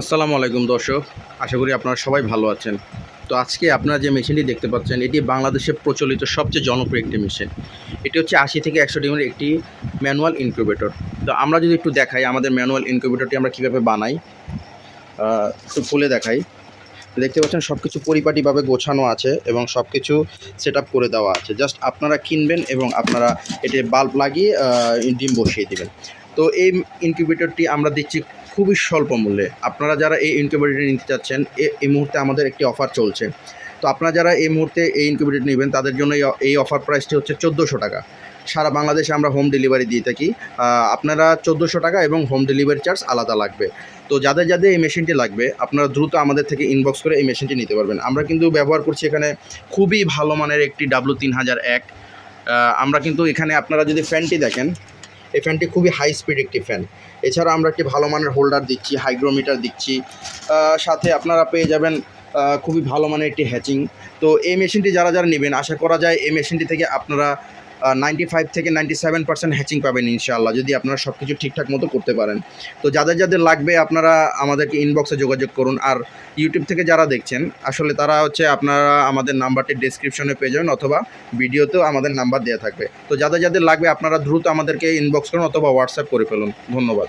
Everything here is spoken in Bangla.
আসসালামু আলাইকুম দর্শক, আশা করি আপনারা সবাই ভালো আছেন। তো আজকে আপনারা যে মেশিনটি দেখতে পাচ্ছেন, এটি বাংলাদেশে প্রচলিত সবচেয়ে জনপ্রিয় একটি মেশিন। এটি হচ্ছে আশি থেকে একশো ডিমের একটি ম্যানুয়াল ইনকিউবেটর। তো আমরা যদি একটু দেখাই আমাদের ম্যানুয়াল ইনকিউবেটরটি আমরা কীভাবে বানাই একটু খুলে দেখাই। দেখতে পাচ্ছেন সব কিছু পরিপাটিভাবে গোছানো আছে এবং সব কিছু সেট করে দেওয়া আছে। জাস্ট আপনারা কিনবেন এবং আপনারা এটি বাল্ব লাগিয়ে ডিম বসিয়ে দেবেন। তো এই ইনকিউবেটরটি আমরা দিচ্ছি খুবই স্বল্প মূল্যে। আপনারা যারা এই ইনকিউবেটরটি নিতে চাচ্ছেন এই মুহূর্তে আমাদের একটি অফার চলছে। তো আপনারা যারা এই মুহূর্তে এই ইনকিউবেটর নেবেন, তাদের জন্য এই অফার প্রাইসটি হচ্ছে চোদ্দোশো টাকা। সারা বাংলাদেশে আমরা হোম ডেলিভারি দিয়ে থাকি। আপনারা চোদ্দোশো টাকা এবং হোম ডেলিভারি চার্জ আলাদা লাগবে। তো যাদের যাদের এই মেশিনটি লাগবে, আপনারা দ্রুত আমাদের থেকে ইনবক্স করে এই মেশিনটি নিতে পারবেন। আমরা কিন্তু ব্যবহার করছি এখানে খুবই ভালো মানের একটি ডাব্লু তিন হাজার এক। আমরা কিন্তু এখানে আপনারা যদি ফ্যানটি দেখেন এই ফ্যানটি খুবই হাই স্পিড একটি ফ্যান এছাড়া আমরা একটি ভালো মানের হোল্ডার দিচ্ছি হাইগ্রোমিটার দিচ্ছি। সাথে আপনারা পেয়ে যাবেন খুবই ভালো মানের একটি হ্যাচিং তো এই মেশিনটি যারা যারা নেবেন, আশা করা যায় এই মেশিনটি থেকে আপনারা নাইনটি ফাইভ থেকে নাইনটি সেভেন পার্সেন্ট হ্যাচিং পাবেন ইনশাআল্লাহ, যদি আপনারা সব কিছু ঠিকঠাক মতো করতে পারেন। তো যাদের যাদের লাগবে আপনারা আমাদেরকে ইনবক্সে যোগাযোগ করুন। আর ইউটিউব থেকে যারা দেখছেন, আসলে তারা হচ্ছে আপনারা আমাদের নাম্বারটি ডিসক্রিপশনে পেয়ে যাবেন অথবা ভিডিওতেও আমাদের নাম্বার দেওয়া থাকবে। তো যাদের যাদের লাগবে আপনারা দ্রুত আমাদেরকে ইনবক্স করুন অথবা হোয়াটসঅ্যাপ করে ফেলুন। ধন্যবাদ।